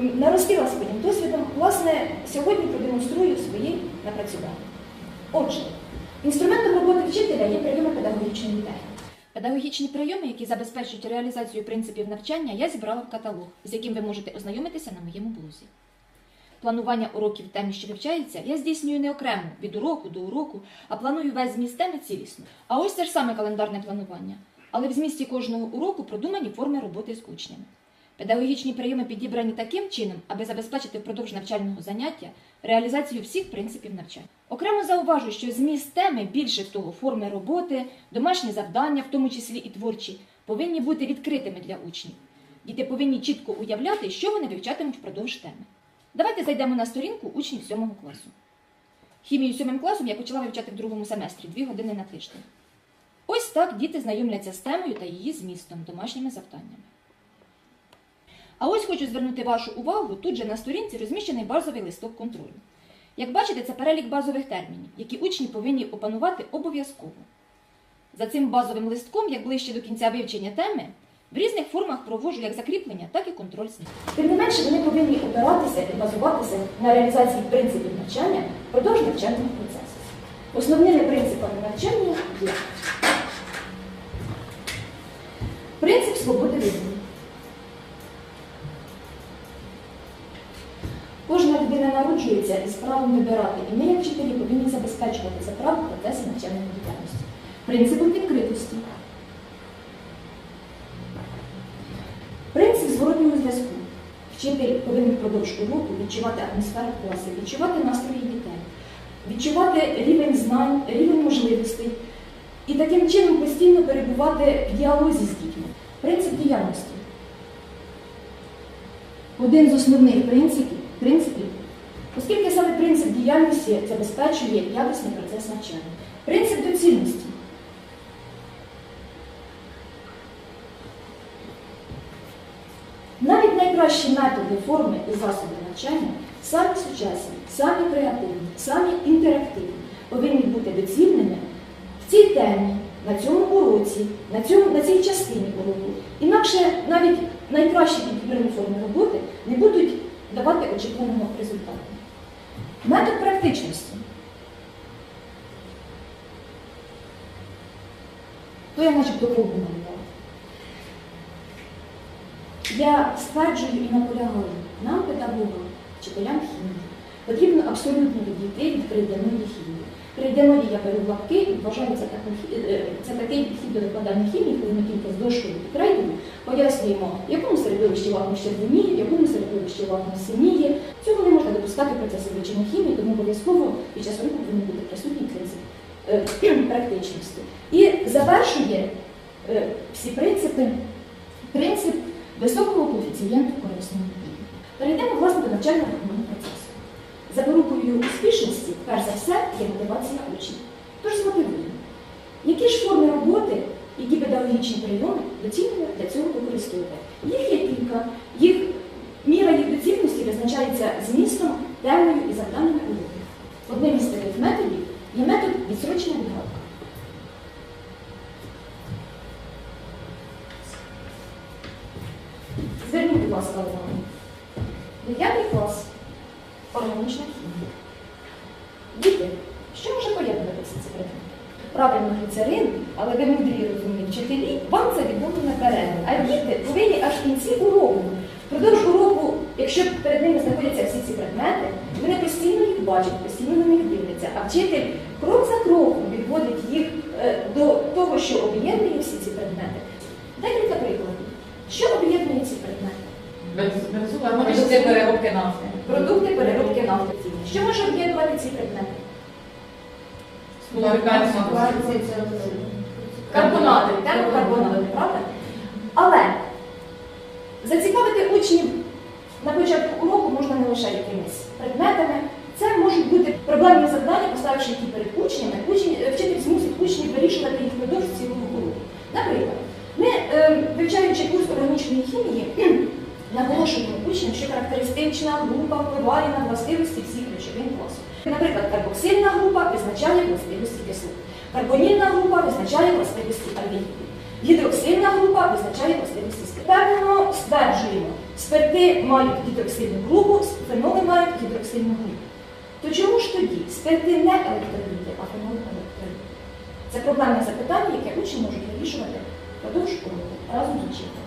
наростила своїм досвідом. Власне, сьогодні продемонструю свої напрацювання. Отже, інструментом роботи вчителя є прийоми педагогічної техніки. Педагогічні прийоми, які забезпечують реалізацію принципів навчання, я зібрала в каталог, з яким ви можете ознайомитися на моєму блозі. Планування уроків темі, що вивчається, я здійснюю не окремо від уроку до уроку, а планую весь зміст теми цілісно. А ось це ж саме календарне планування. Але в змісті кожного уроку продумані форми роботи з учнями. Педагогічні прийоми підібрані таким чином, аби забезпечити впродовж навчального заняття реалізацію всіх принципів навчання. Окремо зауважу, що зміст теми, більше того, форми роботи, домашні завдання, в тому числі і творчі, повинні бути відкритими для учнів. Діти повинні чітко уявляти, що вони вивчатимуть впродовж теми. Давайте зайдемо на сторінку учнів 7 класу. Хімію 7 класом я почала вивчати в другому семестрі, 2 години на тиждень. Ось так діти знайомляться з темою та її змістом, домашніми завданнями. А ось хочу звернути вашу увагу, тут же на сторінці розміщений базовий листок контролю. Як бачите, це перелік базових термінів, які учні повинні опанувати обов'язково. За цим базовим листком, як ближче до кінця вивчення теми, в різних формах проводжу як закріплення, так і контроль ним. Тим не менше, вони повинні опиратися і базуватися на реалізації принципів навчання впродовж навчального процесу. Основними принципами навчання є принцип свободи вибору. Народжується із правом вибирати, і ми, як вчителі, повинні забезпечувати це право в навчальної діяльності. Принципом відкритості. Принцип зворотнього зв'язку. Вчитель повинен впродовж уроку відчувати атмосферу класу, відчувати настрої дітей, відчувати рівень знань, рівень можливостей і таким чином постійно перебувати в діалозі з дітьми. Принцип діяльності. Один з основних принципів, принципів, оскільки саме принцип діяльності забезпечує якісний процес навчання. Принцип доцільності. Навіть найкращі методи, форми і засоби навчання самі сучасні, самі креативні, самі інтерактивні, повинні бути доцільними в цій темі, на цьому уроці, на, цьому, на цій частині уроку. Інакше навіть найкращі підібрані форми роботи не будуть давати очікуваного результату. Метод практичності. То я начебто кругу малювала. Я стверджую і наполягаю, нам, педагогам, вчителям хімії, потрібно абсолютно відійти від крейдяної хімії. Крейдяної я беру лапки і вважаю це, е, це такий підхід до викладання хімії, коли ми тільки з дошкою і крейдою пояснюємо, в якому середовищі вагон червоніє, в якому середовищі вагон синіє. Цього можна допускати вивчення хімії, тому обов'язково під час року повинен бути присутній принцип е, практичності. І завершує е, всі принципи принцип високого коефіцієнту корисної дії. Перейдемо власне до навчально-виховного процесу. Запорукою успішності, перш за все, є мотивація учнів. Тож змотивуємо. Які ж форми роботи, які педагогічні прийоми доцільно для цього використовувати? Їх є кілька, їх міра їх доцільності визначається змістом, темою і завданнями уроків. Одним із таких методів є метод відсрочення відгадка. Зверніть, будь ласка, увагу. Дев'ятий клас. Органічна хімія. Діти, що може поєднувати всі ці предмети? Правильно, гліцерин, але ви мудрі розумні вчителі, вам це відомо наперед. А діти повинні аж кінці уроку. Впродовж уроку, якщо перед ними знаходяться всі ці предмети, вони постійно їх бачать, постійно на них дивляться, а вчитель крок за кроком відводить їх е, до того, що об'єднує всі ці предмети. Декілька прикладів. Що об'єднує ці предмети? Продукти переробки нафти. Продукти переробки нафти. Що може об'єднувати ці предмети? Карбонати, термокарбонати, правда? Але Зацікавити учнів на початку уроку можна не лише якимись предметами. Це можуть бути проблемні завдання, поставивши які перед учнями, учні, е, вчитель змусить учнів вирішувати їх впродовж цілого уроку. Наприклад, ми, ем, вивчаючи курс органічної хімії, наголошуємо учням, що характеристична група впливає на властивості всіх речовин класу. Наприклад, карбоксильна група визначає властивості кислот. Карбонільна група визначає властивості альгінів. Гідроксильна група визначає властивості спирту. Стверджуємо, спирти мають гідроксильну групу, феноли мають гідроксильну групу. То чому ж тоді спирти не електроліти, а феноли електроліти? Це проблемне запитання, яке учні можуть вирішувати впродовж року разом з учителем.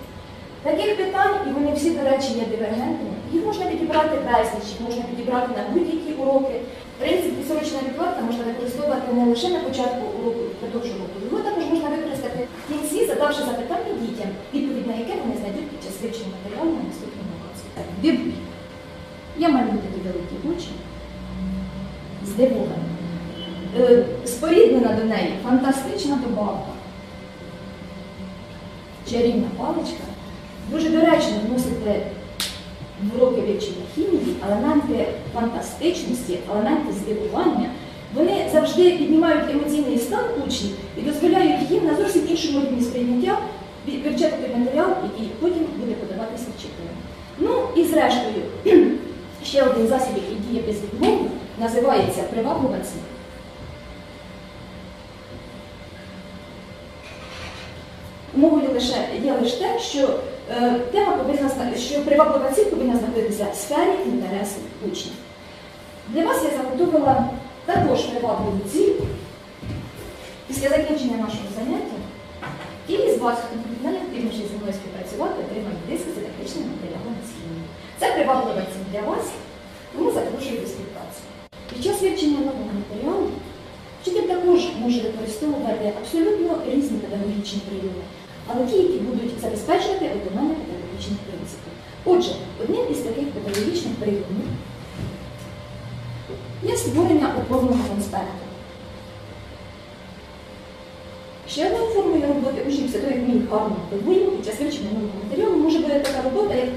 Таких питань, і вони всі, до речі, є дивергентними, їх можна підібрати безліч, їх можна підібрати на будь-які уроки. Принцип відсрочна відплата можна використовувати не лише на початку уроку впродовж року, його також можна задавши запитання дітям, відповідь на яке вони знайдуть під час вивчення матеріалу на наступному уроці. Біблія. Я маю такі великі очі, здивовані. Е, Споріднена до неї фантастична добавка. Чарівна паличка. Дуже доречно вносити в уроки вивчення хімії елементи фантастичності, елементи здивування. Вони завжди піднімають емоційний стан учнів і дозволяють їм на зовсім іншому рівні сприйняття вивчати матеріал, який потім буде подаватися вчителям. Ну і зрештою, ще один засіб, який діє безвідмовно, називається приваблива ціль. Умовою лише є лише те, що е, тема повинна що приваблива ціль повинна знаходитися в сфері інтересу учнів. Для вас я заготовила також привабливу ціль. Після закінчення нашого заняття ті з вас, хто не активніше зі мною співпрацювати, отримають диски з дидактичним матеріалом з. Це приваблива ціль для вас, тому запрошую до співпраці. Під час вивчення нового матеріалу вчитель також може використовувати абсолютно різні педагогічні прийоми, але ті, які будуть забезпечувати виконання педагогічних принципів. Отже, одним із таких педагогічних прийомів є створення опорного конспекту. Ще одною формою роботи учнів як їх гарно мотивуємо під час вивчення нового матеріалу, може бути така робота, як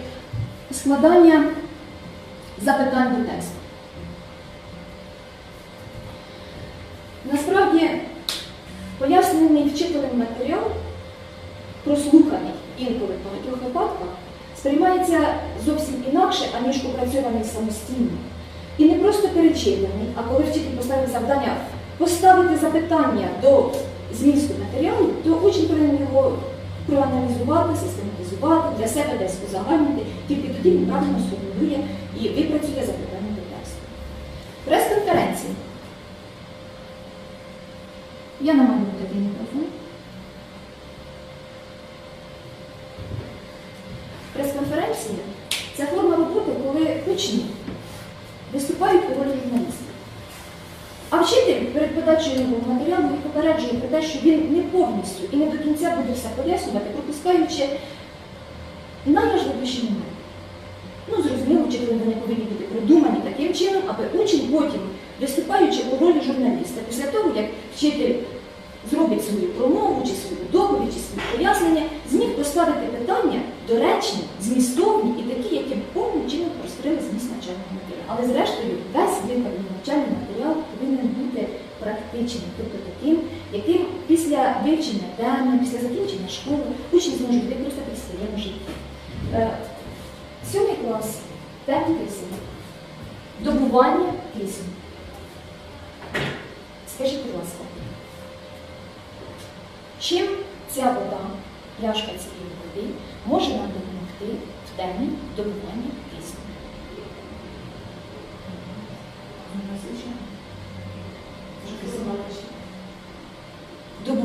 складання запитань до тексту. Насправді, пояснений вчителем матеріал, прослуханий інколи в багатьох випадках, сприймається зовсім інакше, аніж опрацьований самостійно. І не просто перечитаний, а коли вчитель поставив завдання поставити запитання до змісту матеріалу, то учень повинен його проаналізувати, систематизувати, для себе десь узагальнити, тільки тоді він правильно сформулює і випрацює запитання до тексту. Прес-конференції. Я намалюю такий мікрофон. Прес-конференція це форма роботи, коли учні виступають у ролі журналістів. А вчитель перед подачею його матеріалу їх попереджує про те, що він не повністю і не до кінця буде все пояснювати, пропускаючи найважливіші моменти. Ну, зрозуміло, вчителі вони повинні бути продумані таким чином, аби учень потім, виступаючи у ролі журналіста, після того, як вчитель зробить свою промову, чи свою доповідь, чи свої пояснення, зміг поставити питання доречні, змістовні і такі, які б повним чином розкрили зміст навчального матеріалу. Але зрештою, весь викладений навчальний матеріал повинен бути практичним, тобто таким, яким вивчення теми, після закінчення школи учні зможуть використати в своєму житті. Е, Сьомий клас, тема кисень. Добування кисню. Скажіть, будь ласка, чим ця вода, пляшка цієї води, може нам допомогти в темі добування кисню?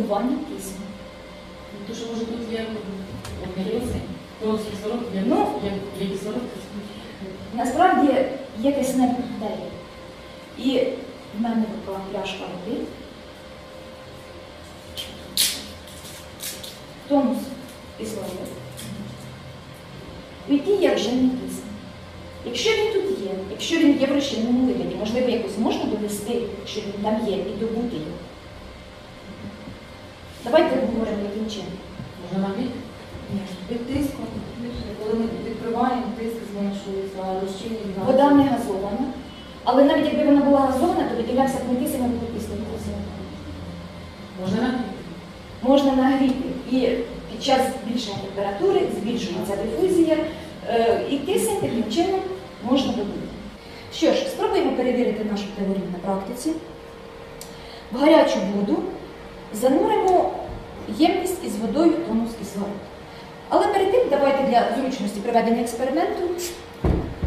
Добування кисню. То, що може тут є Ну. кислород. Насправді є кисневі бактерії. І в мене руках пляшка води. Тонус кислород. Який є вже не кисень. Якщо він тут є, якщо він є в розчинному вигляді, можливо, якось можна довести, що він там є, і добути його. Давайте обговоримо яким чином. Можна нагріти? Під тиском, коли ми відкриваємо, тиск зменшується, розчинення. Вода не газована, але навіть якби вона була газована, то виділявся б не кисень, а вуглекислий кисень. Можна нагріти? можна нагріти. І під час збільшення температури збільшується дифузія, е, і кисень таким чином можна добути. Що ж, спробуємо перевірити нашу теорію на практиці. В гарячу воду зануримо ємність із водою тонус кислород. Але перед тим давайте для зручності проведення експерименту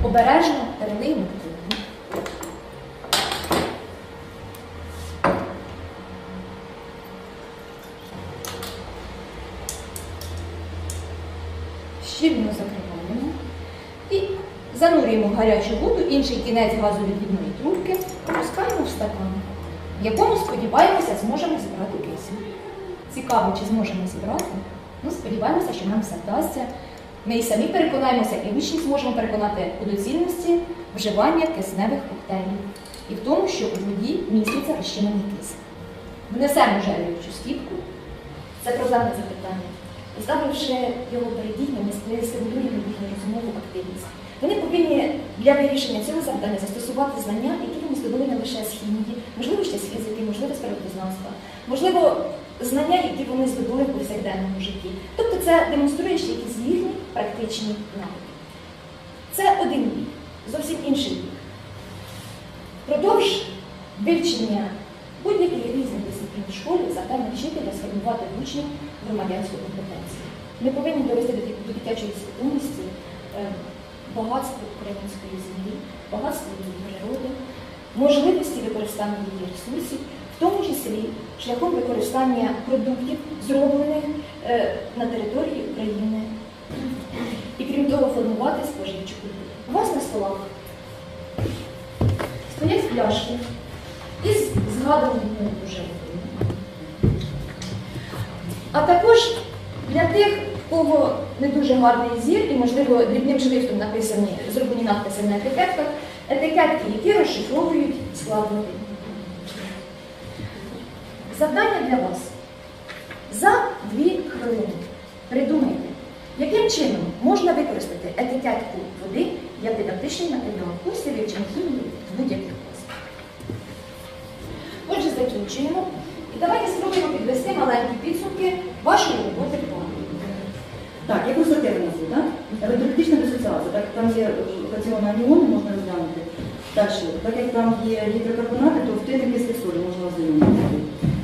обережно перелиємо воду. щільно закриваємо і занурюємо гарячу воду інший кінець газовідвідної трубки, опускаємо в стакан, якому, сподіваємося, зможемо зібрати кисень. Цікаво, чи зможемо зібрати? Ну, сподіваємося, що нам все вдасться. Ми і самі переконаємося, і учні зможемо переконати у доцільності вживання кисневих коктейлів і в тому, що у воді міститься розчинений кисень. Внесемо жалюючу скіпку. Це проблемне запитання. Ставивши його перед дітьми, ми стимулюємо їхню розумову активність. Вони повинні для вирішення цього завдання застосувати знання, які здобули не лише з хімії, можливо, ще з фізики, можливо, з природознавства, можливо, знання, які вони здобули в повсякденному житті. Тобто це демонструє ще якісь їхні практичні навики. Це один бік, зовсім інший бік. Продовж вивчення будь-яких різних дисциплін в школі завдання вчителя сформувати учнів громадянську компетенцію. Ми повинні довести до дитячої свідомості е, багатство української землі, багатство її природи, можливості використання її ресурсів, в тому числі шляхом використання продуктів, зроблених е, на території України. І крім того, формувати споживчу культуру. У вас на столах стоять пляшки із дуже водою. А також для тих, у кого не дуже гарний зір і, можливо, дрібним шрифтом написані, зроблені надписи на етикетках, етикетки, які розшифровують склад. Завдання для вас. За дві хвилини придумайте, яким чином можна використати етикетку води як дидактичний матеріал у курсі вивчення хімії будь-яких класах. Отже, закінчуємо. І давайте спробуємо підвести маленькі підсумки вашої роботи в плані. Так, як констативна так? Електролітична дисоціація, так, там є катіони аніони, можна розглянути. Далі, так як там є гідрокарбонати, то в тих кислих солі можна ознайомитися.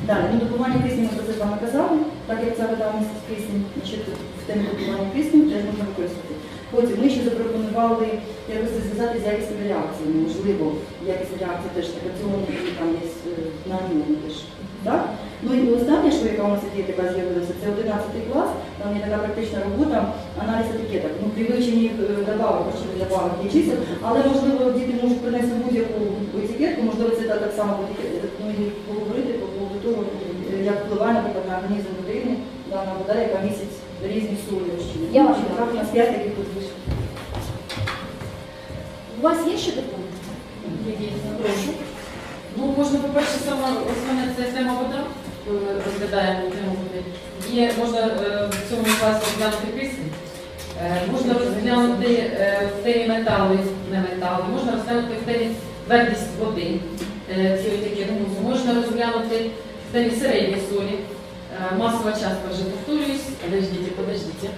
Далі, ну, добування кисню, ми про це з вами казали, так як ця вода містить кисень, значить в темі добування кисню теж можна використати. Потім ми ще запропонували якось зв'язати з якісними реакціями. Можливо, якісні реакції теж і там є е, на аніони теж. Так? Ну і останнє, що яка у нас є така з'явилася, це 11 клас, там є така практична робота, аналіз етикеток. Ну, при вивченні е, добавок, хоча добавок є чисел, але можливо діти можуть принести будь-яку етикетку, можливо, це так само буде, е, ну, і поговорити по поводу того, як впливає, наприклад, на організм людини, дана вода, яка містить різні солі. Я вам так, у нас 5 таких тут вийшло. У вас є що доповнити? Прошу. Ну, можна, по-перше, саме основне це тема вода, розглядаємо води. Є, можна е, в цьому класі розглянути кисень, е, можна розглянути е, в темі метали, не метали, можна розглянути в темі твердість води, е, ці такі гумусу, можна розглянути в темі середньої солі. Е, Масова частка вже повторююсь, подождіть, подождіть.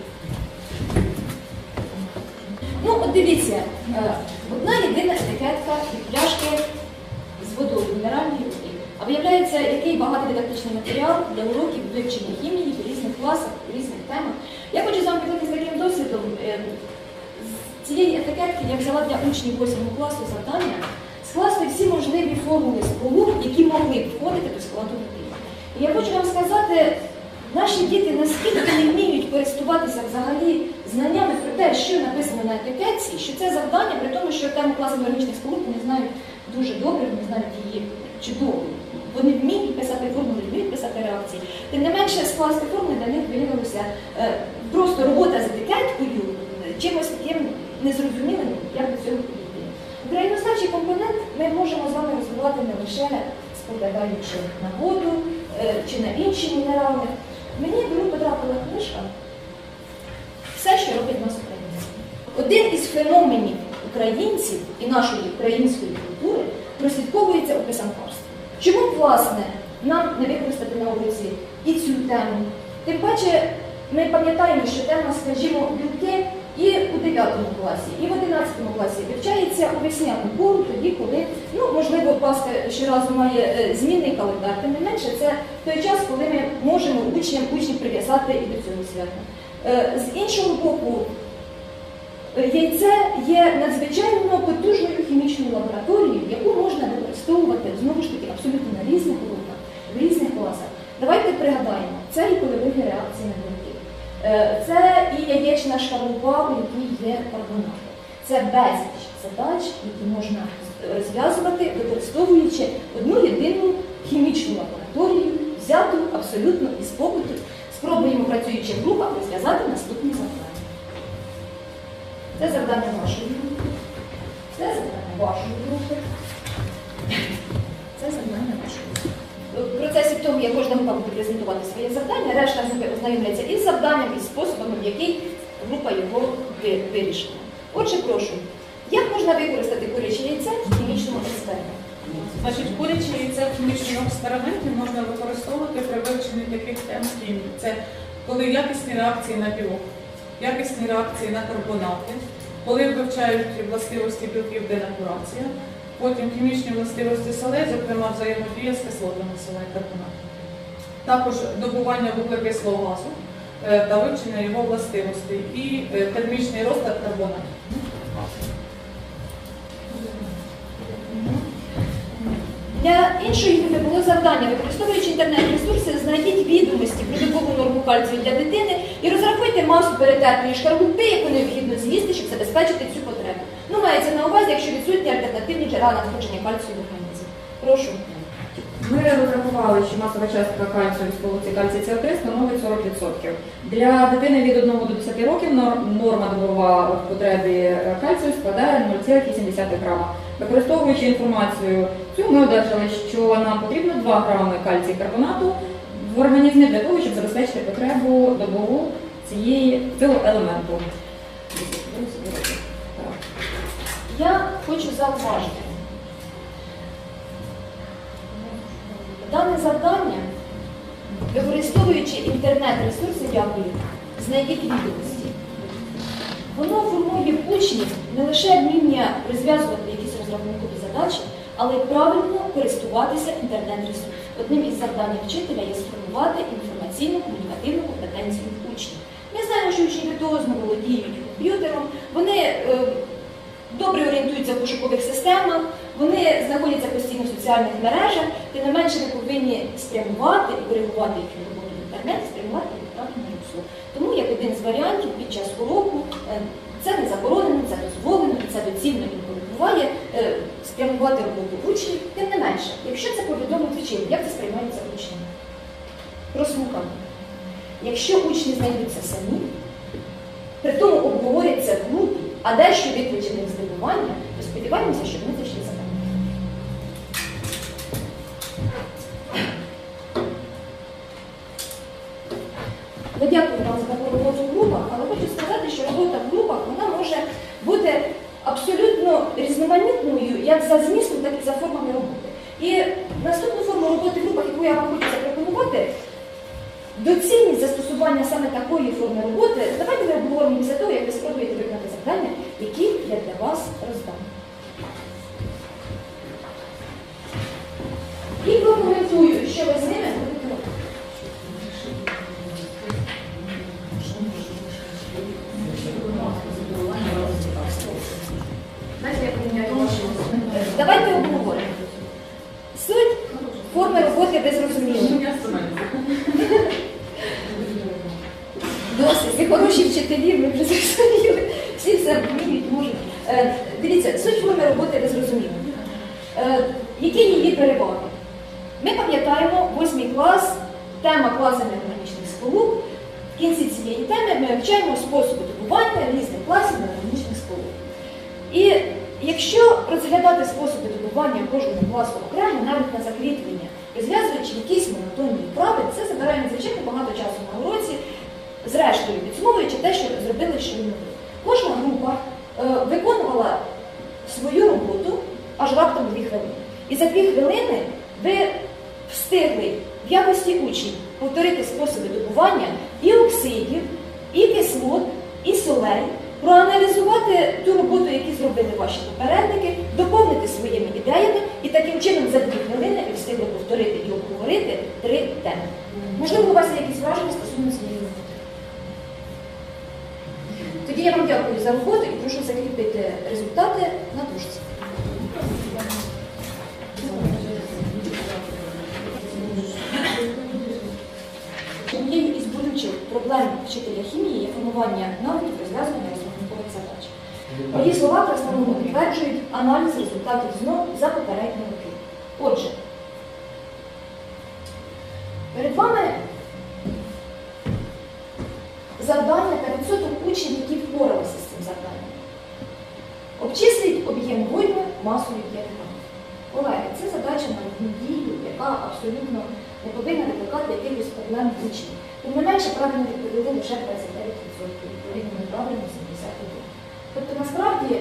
Ну, от дивіться, е, одна єдина етикетка від пляшки з водою, мінеральної води. А виявляється, який багатий дидактичний матеріал для уроків вивчення хімії в різних класах, в різних темах. Я хочу з вами поділитися таким досвідом. Е, З цієї етикетки я взяла для учнів 8 класу завдання скласти всі можливі формули сполук, які могли б входити до складу води. І я хочу вам сказати, наші діти наскільки не вміють користуватися взагалі знаннями про те, що написано на етикетці, що це завдання, при тому, що тему класу органічних сполук вони знають дуже добре, вони знають її чудово. Вони вміють писати формули, вміють писати реакції. Тим не менше, скласти формули для них виявилося е, просто робота з етикеткою, е, чимось таким незрозумілим, як до цього підійти. Українознавчий компонент ми можемо з вами розвивати не лише споглядаючи на воду е, чи на інші мінерали. Мені до рук потрапила книжка все, що робить нас українцями. Один із феноменів українців і нашої української культури прослідковується у писанкарстві. Чому, власне, нам не використати на уроці і цю тему? Тим паче, ми пам'ятаємо, що тема, скажімо, білки і у 9 класі, і в 11 класі вивчається у весняну пору, тоді, коли, ну, можливо, Пасха щоразу має е, змінний календар, тим не менше, це той час, коли ми можемо учням учнів прив'язати і до цього свята. Е, З іншого боку, яйце є надзвичайно потужною хімічною лабораторією, яку можна використовувати знову ж таки абсолютно на різних уроках, в різних класах. Давайте пригадаємо, це і польові реакції на білки. Е, Це і яєчна шкарлупа, у якій є карбонати. Це безліч задач, які можна розв'язувати, використовуючи одну єдину хімічну лабораторію, взяту абсолютно із побуту. Спробуємо, працюючи в групах, розв'язати наступні завдання. Це завдання вашої групи. Це завдання вашої групи. Це завдання вашої групи. В процесі того, як кожна група буде презентувати своє завдання, решта групи ознайомляться із завданням, із способами, в який група його вирішила. Отже, прошу, як можна використати куряче яйце в хімічному експерименті? Значить, куряче яйце в хімічному експерименті можна використовувати при вивченні таких тем. Це коли якісні реакції на білок, якісні реакції на карбонати, коли вивчають властивості білків денатурація, потім хімічні властивості солей, зокрема взаємодія з кислотами солей карбонатів. Також добування вуглекислого газу е, та вивчення його властивостей і е, термічний розклад карбонатів. Для іншої групи було завдання, використовуючи інтернет-ресурси, знайдіть відомості про добову норму кальцію для дитини і розрахуйте масу перетертої шкарлупи, яку необхідно з'їсти, щоб забезпечити цю потребу. Ну, мається на увазі, якщо відсутні альтернативні джерела надходження кальцію в організм. Прошу. Ми розрахували, що масова частка кальцію в сполуці кальцій СО3 становить 40%. Для дитини від 1 до 10 років норма добова е, кальцію складає 0,7 грама. Використовуючи інформацію цю, ми одержали, що нам потрібно 2 грами кальцій карбонату в організмі для того, щоб забезпечити потребу добову цієї цього елементу. Я хочу зауважити. Дане завдання, використовуючи інтернет-ресурси, дякую, знайдіть відомості. Воно формує учнів не лише вміння розв'язувати розрахункові задачі, але й правильно користуватися інтернет-ресурсом. Одним із завдань вчителя є сформувати інформаційну комунікативну компетенцію учнів. Ми знаємо, що учні віртуозно володіють комп'ютером, вони е, добре орієнтуються в пошукових системах, вони знаходяться постійно в соціальних мережах, тим не менше ви повинні спрямувати і коригувати їхню роботу в інтернеті, спрямувати їх правильно русло. Тому як один з варіантів під час уроку е, це не заборонено, це дозволено і це доцільно інколи е, спрямувати роботу учнів. Тим не менше, якщо це повідомить вчитель, як це сприймається учнями? Прослухано. Якщо учні знайдуться самі, при тому обговоряться в групі, а дещо викличе здивування, то сподіваємося, що вони це встигли в якості учнів повторити способи добування і оксидів, і кислот, і солей, проаналізувати ту роботу, яку зробили ваші попередники, доповнити своїми ідеями і таким чином за дві хвилини ви встигли повторити і обговорити три теми. Можливо, у вас є якісь враження стосовно цієї роботи. Тоді я вам дякую за роботу і прошу закріпити результати на дошці. Проблем вчителя хімії є формування навиків розв'язування розрахункових задач. Мої слова красномовно підтверджують аналіз результатів ЗНО за попередні роки. Отже, перед вами завдання та відсоток учнів, які впоралися з цим завданням. Обчисліть об'єм вольми масою 5. Колеги, це задача на одну дію, яка абсолютно не повинна викликати якихось проблем учнів. Тим не менше правильно відповіли лише 29%, відповідно неправильно 71%. Тобто насправді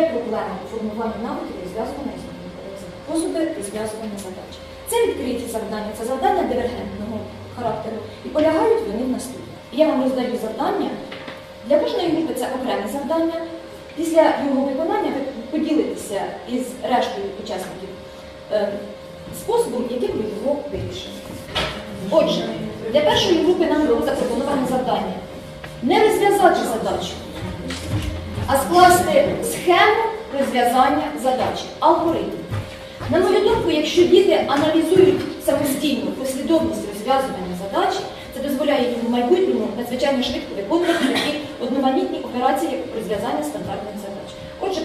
є проблема у формуванні навиків розв'язування різноманітних задач. Способи розв'язування задач. Це відкриті завдання, це завдання дивергентного характеру. І полягають вони в наступному. Я вам роздаю завдання. Для кожної групи це окреме завдання. Після його виконання ви поділитеся із рештою учасників е, способом, яким ви його вирішили. Отже, для першої групи нам було запропоноване завдання не розв'язати задачу, а скласти схему розв'язання задачі, алгоритм. На мою думку, якщо діти аналізують самостійно послідовність розв'язування задачі, це дозволяє їм в майбутньому надзвичайно швидко виконувати такі одноманітні операції, як розв'язання стандартних задач. Отже,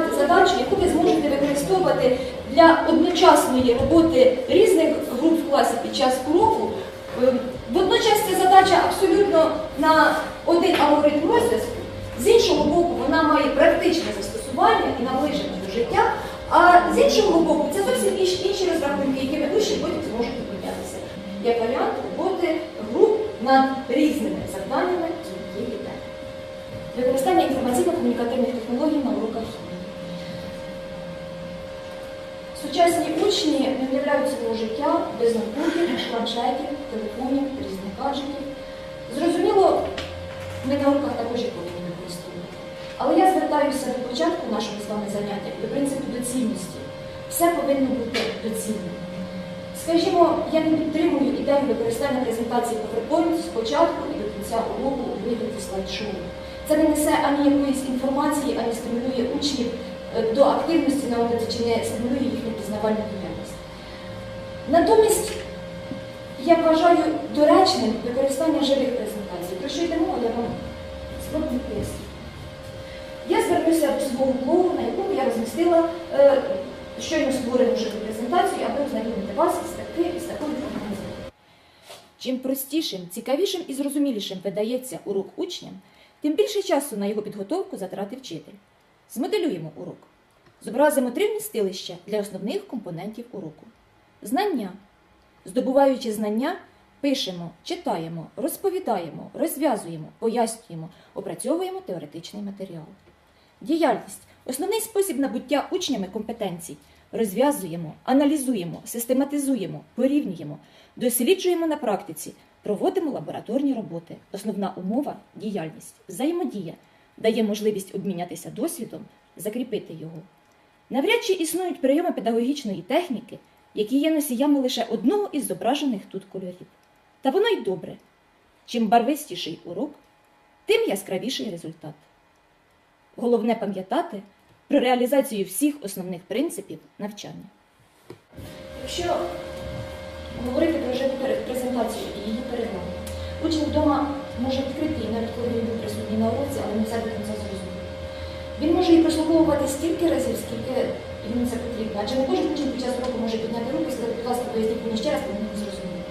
запропонувати задачу, яку ви зможете використовувати для одночасної роботи різних груп в класі під час уроку. Е, Водночас ця задача абсолютно на один алгоритм розв'язку. З іншого боку, вона має практичне застосування і наближення до життя, а з іншого боку, це зовсім інші, розрахунки, якими учні потім зможуть піднятися. Як варіант роботи груп над різними завданнями цієї теми. Використання інформаційно-комунікативних технологій на уроках. Сучасні учні не уявляють свого життя без ноутбуків, планшетів, телефонів, різних гаджетів. Зрозуміло, ми на уроках також повинні використовувати. Але я звертаюся до початку нашого з вами заняття до принципу доцільності. Все повинно бути доцільним. Скажімо, я не підтримую ідею використання презентації PowerPoint спочатку і до кінця уроку у вигляді слайд-шоу. Це не несе ані якоїсь інформації, ані стимулює учнів до активності на уроці, чи не стимулює їхню пізнавальну діяльність. Натомість я вважаю доречним використання живих презентацій. Про що йде мова, я вам спробую пояснити. Я звернуся до свого блогу, на якому я розмістила е, щойно створену живу презентацію, аби ознайомити вас з таким із такою інформацією. Чим простішим, цікавішим і зрозумілішим видається урок учням, тим більше часу на його підготовку затратив вчитель. Змоделюємо урок. Зобразимо три вмістилища для основних компонентів уроку. Знання. Здобуваючи знання, пишемо, читаємо, розповідаємо, розв'язуємо, пояснюємо, опрацьовуємо теоретичний матеріал. Діяльність основний спосіб набуття учнями компетенцій. Розв'язуємо, аналізуємо, систематизуємо, порівнюємо, досліджуємо на практиці, проводимо лабораторні роботи. Основна умова діяльність, взаємодія дає можливість обмінятися досвідом, закріпити його. Навряд чи існують прийоми педагогічної техніки, які є носіями лише одного із зображених тут кольорів. Та воно й добре. Чим барвистіший урок, тим яскравіший результат. Головне пам'ятати про реалізацію всіх основних принципів навчання. Якщо говорити про живу презентацію і її перегляд, учень вдома може відкрити її, навіть коли він був присутній на уроці, але не все до кінця зрозумів. Він може її прослуховувати стільки разів, скільки йому це потрібно. Адже не кожен учень під час уроку може підняти руку і сказати, будь ласка, поясніть мені ще раз, бо він не зрозуміє.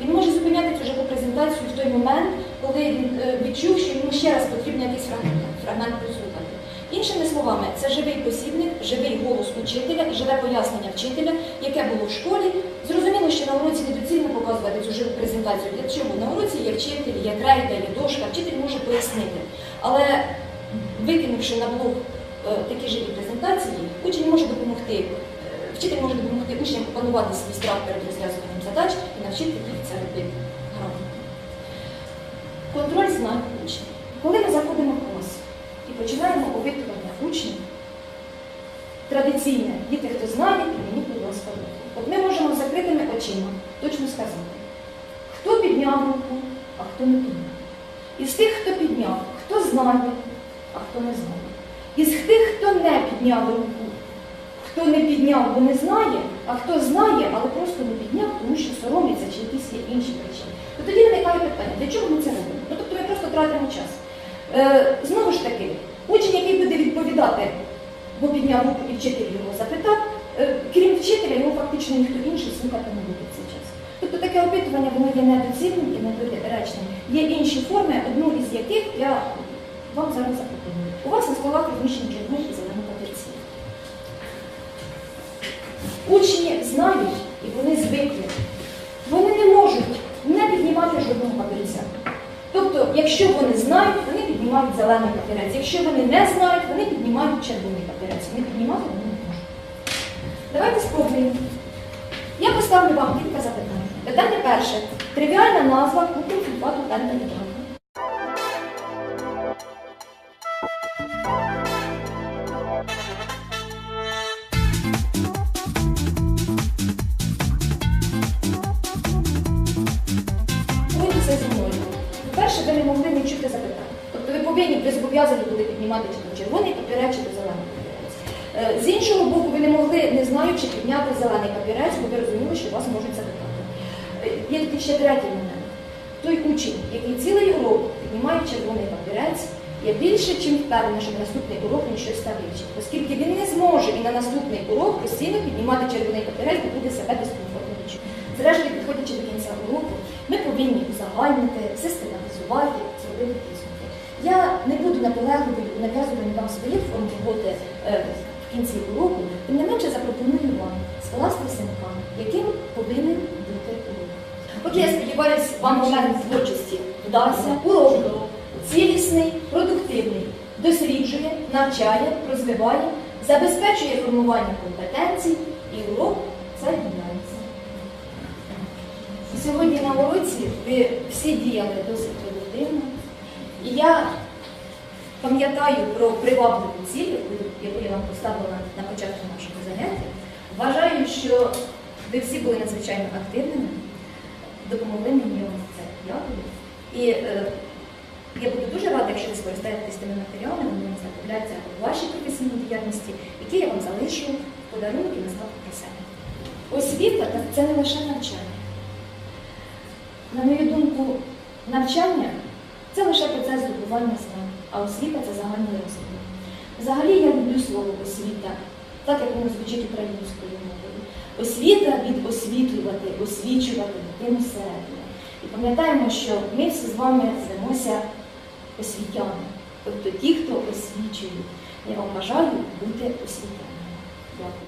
Він може зупиняти цю живу презентацію в той момент, коли він е, відчув, що йому ще раз потрібен якийсь фрагмент, фрагмент прослухати. Іншими словами, це живий посібник, живий голос учителя, живе пояснення вчителя, яке було в школі. Зрозуміло, що на уроці недоцільно показувати цю живу презентацію. Для чого? На уроці є вчитель, є крейда, є дошка, вчитель може пояснити. Але викинувши на блок е, такі живі презентації, учень може допомогти, е, вчитель може допомогти учням опанувати свій страх перед розв'язуванням задач і навчити їх це робити грамотно. Контроль знань учнів. Коли ми заходимо в клас і починаємо опитування учнів, традиційне, діти, хто знає, підніміть, будь ласка, руку. От ми можемо закритими очима точно сказати, хто підняв руку, а хто не підняв. Із тих, хто підняв, хто знає, а хто не знає. Із тих, хто не підняв руку, хто не підняв, бо не знає, а хто знає, але просто не підняв, тому що соромиться чи якісь є інші причини. То тоді виникає питання, для чого ми це робимо? Ну тобто ми просто тратимо час. Е, знову ж таки, учень, який буде відповідати, бо підняв руку і вчитель його запитав, е, крім вчителя, його фактично ніхто інший слухати не буде в цей час. Тобто таке опитування воно є недоцільним і недоречним. Є інші форми, одну із яких я вам зараз запропоную. У вас на столах розміщені червоні і зелені папірці. Учні знають і вони звикли. Вони не можуть не піднімати жодного папірця. Тобто, якщо вони знають, вони піднімають зелений папірець. Якщо вони не знають, вони піднімають червоний папірець. Не піднімати вони не можуть. Давайте спробуємо. Я поставлю вам кілька запитань. Питання перше. Тривіальна назва купру фільфату пентагідрату. Повинні, ви зобов'язані були піднімати чи то червоний папірець, чи то зелений папірець. Е, З іншого боку, ви не могли, не знаючи, підняти зелений папірець, бо ви розуміли, що вас можуть запитати. Е, Є такий ще третій момент. Той учень, який цілий урок піднімає червоний папірець, я більше чим впевнена, що на наступний урок він щось став вивчить, оскільки він не зможе і на наступний урок постійно піднімати червоний папірець, бо буде себе дискомфортно відчувати. Зрештою, підходячи до кінця уроку, ми повинні узагальнити, систематизувати, зробити. Я не буду наполегливою нав'язувати вам своїх форм роботи е, в кінці уроку, тим не менше запропоную вам скласти симка, яким повинен бути урок. Отже, я сподіваюся, вам момент творчості вдався. Урок цілісний, продуктивний, досліджує, навчає, розвиває, забезпечує формування компетенцій і урок діяльність. Сьогодні на уроці ви всі діяли досить продуктивно. І я пам'ятаю про привабливу ціль, яку- я вам поставила на початку нашого заняття. Вважаю, що ви всі були надзвичайно активними, допомогли мені це. Дякую. І е, я буду дуже рада, якщо ви скористаєтесь тими матеріалами, вони знадобляться у вашій професійній діяльності, які я вам залишу в подарунок і на згадку про себе. Освіта це не лише навчання. На мою думку, навчання це лише процес здобування знань, а освіта це загальний розвиток. Взагалі я люблю слово освіта, так як воно звучить українською мовою. Освіта від освітлювати, освічувати дитину середньо. І пам'ятаємо, що ми всі з вами звемося освітяни, тобто ті, хто освічують. Я вам бажаю бути освітяними. Дякую.